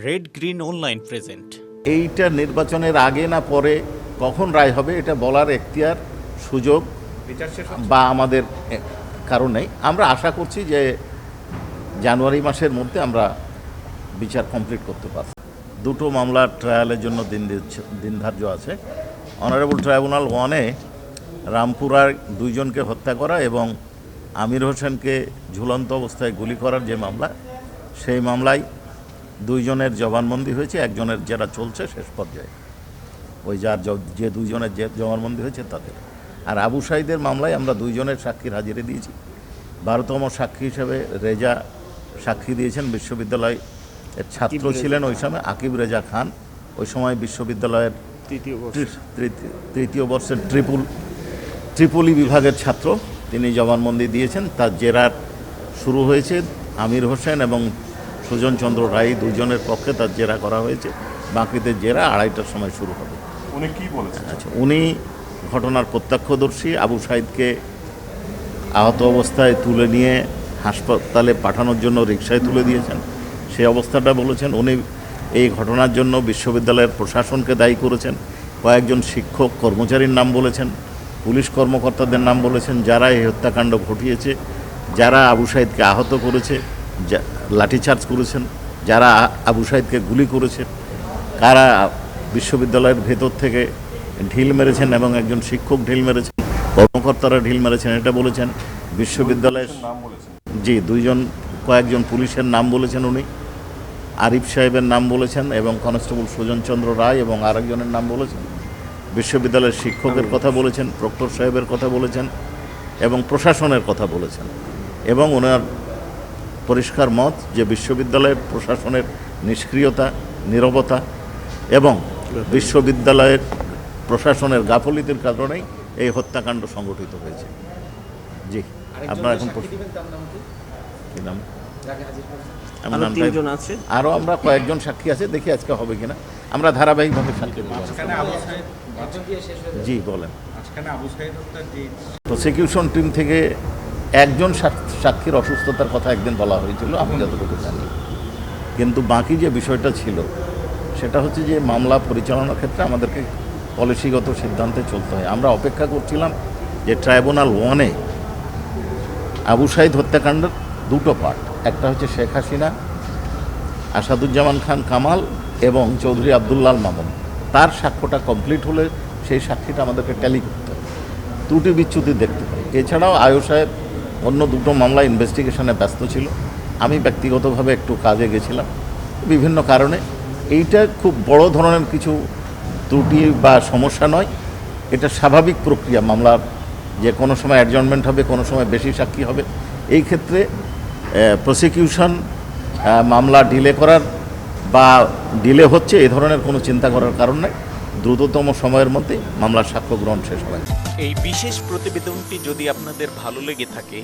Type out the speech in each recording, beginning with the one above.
Red green online present এইটা নির্বাচনের আগে না পরে কখন রায় হবে এটা বলার এখতিয়ার, সুযোগ বা আমাদের কারণ নেই। আমরা আশা করছি যে জানুয়ারি মাসের মধ্যে আমরা বিচার কমপ্লিট করতে পারব দুটো মামলার ট্রায়ালের জন্য দিন দিন ধার্য আছে। অনারেবল ট্রাইব্যুনাল ওয়ানে রামপুরার দুইজনকে হত্যা করা এবং আমির হোসেনকে ঝুলন্ত অবস্থায় গুলি করার যে মামলা, সেই মামলায় দুইজনের জবানবন্দি হয়েছে একজনের যারা চলছে শেষ পর্যায়ে। ওই যার যে দুইজনের যে জবানবন্দি হয়েছে তাদের। আর আবু সাইদের মামলায় আমরা দুইজনের সাক্ষীর হাজিরে দিয়েছি। বারোতম সাক্ষী হিসেবে রেজা সাক্ষী দিয়েছেন বিশ্ববিদ্যালয় ছাত্র ছিলেন ওই সময় আকিব রেজা খান। ওই সময় বিশ্ববিদ্যালয়ের তৃতীয় তৃতীয়- তৃতীয় বর্ষের ট্রিপুল ত্রিপলি বিভাগের ছাত্র। তিনি জবানবন্দি দিয়েছেন। তার জেরার শুরু হয়েছে আমির হোসেন এবং সুজন চন্দ্র রায় দুজনের পক্ষে তার জেরা করা হয়েছে। বাকিদের জেরা আড়াইটার সময় শুরু হবে। উনি কি বলেছেন? আচ্ছা উনি ঘটনার প্রত্যক্ষদর্শী আবু সাইদকে আহত অবস্থায় তুলে নিয়ে হাসপাতালে পাঠানোর জন্য রিক্সায় তুলে দিয়েছেন। সেই অবস্থাটা বলেছেন উনি এই ঘটনার জন্য বিশ্ববিদ্যালয়ের প্রশাসনকে দায়ী করেছেন। কয়েকজন শিক্ষক কর্মচারীর নাম বলেছেন পুলিশ কর্মকর্তাদের নাম বলেছেন যারা এই হত্যাকাণ্ড ঘটিয়েছে যারা আবু সাইদকে আহত করেছে লাঠিচার্জ করেছেন যারা আবু সাইদকে গুলি করেছেন কারা বিশ্ববিদ্যালয়ের ভেতর থেকে ঢিল মেরেছেন এবং একজন শিক্ষক ঢিল মেরেছেন কর্মকর্তারা ঢিল মেরেছেন এটা বলেছেন বিশ্ববিদ্যালয়ের নাম বলেছেন। জি দুইজন কয়েকজন পুলিশের নাম বলেছেন উনি আরিফ সাহেবের নাম বলেছেন এবং কনস্টেবল সুজন চন্দ্র রায় এবং আরেকজনের নাম বলেছেন। বিশ্ববিদ্যালয়ের শিক্ষকের কথা বলেছেন প্রক্টর সাহেবের কথা বলেছেন এবং প্রশাসনের কথা বলেছেন। এবং ওনার পরিষ্কার মত যে বিশ্ববিদ্যালয়ের প্রশাসনের নিষ্ক্রিয়তা নীরবতা এবং বিশ্ববিদ্যালয়ের প্রশাসনের গাফলিতির কারণেই এই হত্যাকাণ্ড সংগঠিত হয়েছে। জি আপনারা এখন প্রশ্ন- নাম আরও আমরা কয়েকজন সাক্ষী আছে দেখি আজকে হবে কিনা। আমরা ধারাবাহিকভাবে সাক্ষী জি বলেন। প্রসিকিউশন টিম থেকে একজন সাক- সাক্ষীর অসুস্থতার কথা একদিন বলা হয়েছিল আমি যতটুকু জানি কিন্তু বাকি যে বিষয়টা ছিল সেটা হচ্ছে যে মামলা পরিচালনার ক্ষেত্রে আমাদেরকে পলিসিগত সিদ্ধান্তে চলতে হয়। আমরা অপেক্ষা করছিলাম যে ট্রাইব্যুনাল ওয়ানে আবু সাইদ হত্যাকাণ্ডের দুটো পার্ট। একটা হচ্ছে শেখ হাসিনা আসাদুজ্জামান খান কামাল এবং চৌধুরী আবদুল্লাল মামুন। তার সাক্ষ্যটা কমপ্লিট হলে সেই সাক্ষীটা আমাদেরকে ট্যালি করতে হবে ত্রুটি বিচ্যুতি দেখতে পাই এছাড়াও আয়ো সাহেব অন্য দুটো মামলা ইনভেস্টিগেশনে ব্যস্ত ছিল। আমি ব্যক্তিগতভাবে একটু কাজে গেছিলাম। বিভিন্ন কারণে এইটা খুব বড় ধরনের কিছু ত্রুটি বা সমস্যা নয়। এটা স্বাভাবিক প্রক্রিয়া। মামলার যে কোনো সময় অ্যাডজনমেন্ট হবে, কোনো সময় বেশি সাক্ষী হবে। এই ক্ষেত্রে প্রসিকিউশন মামলা ডিলে করার বা ডিলে হচ্ছে এ ধরনের কোনো চিন্তা করার কারণ নেই দ্রুততম সময়ের মধ্যে মামলার সাক্ষ্য গ্রহণ শেষ হবে। এই বিশেষ প্রতিবেদনটি যদি আপনাদের ভালো লেগে থাকে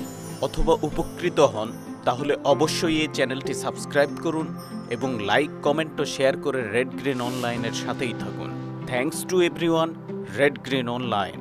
অথবা উপকৃত হন, তাহলে অবশ্যই এই চ্যানেলটি সাবস্ক্রাইব করুন এবং লাইক, কমেন্ট ও শেয়ার করে রেড গ্রিন অনলাইনের সাথেই থাকুন। Thanks to everyone red green online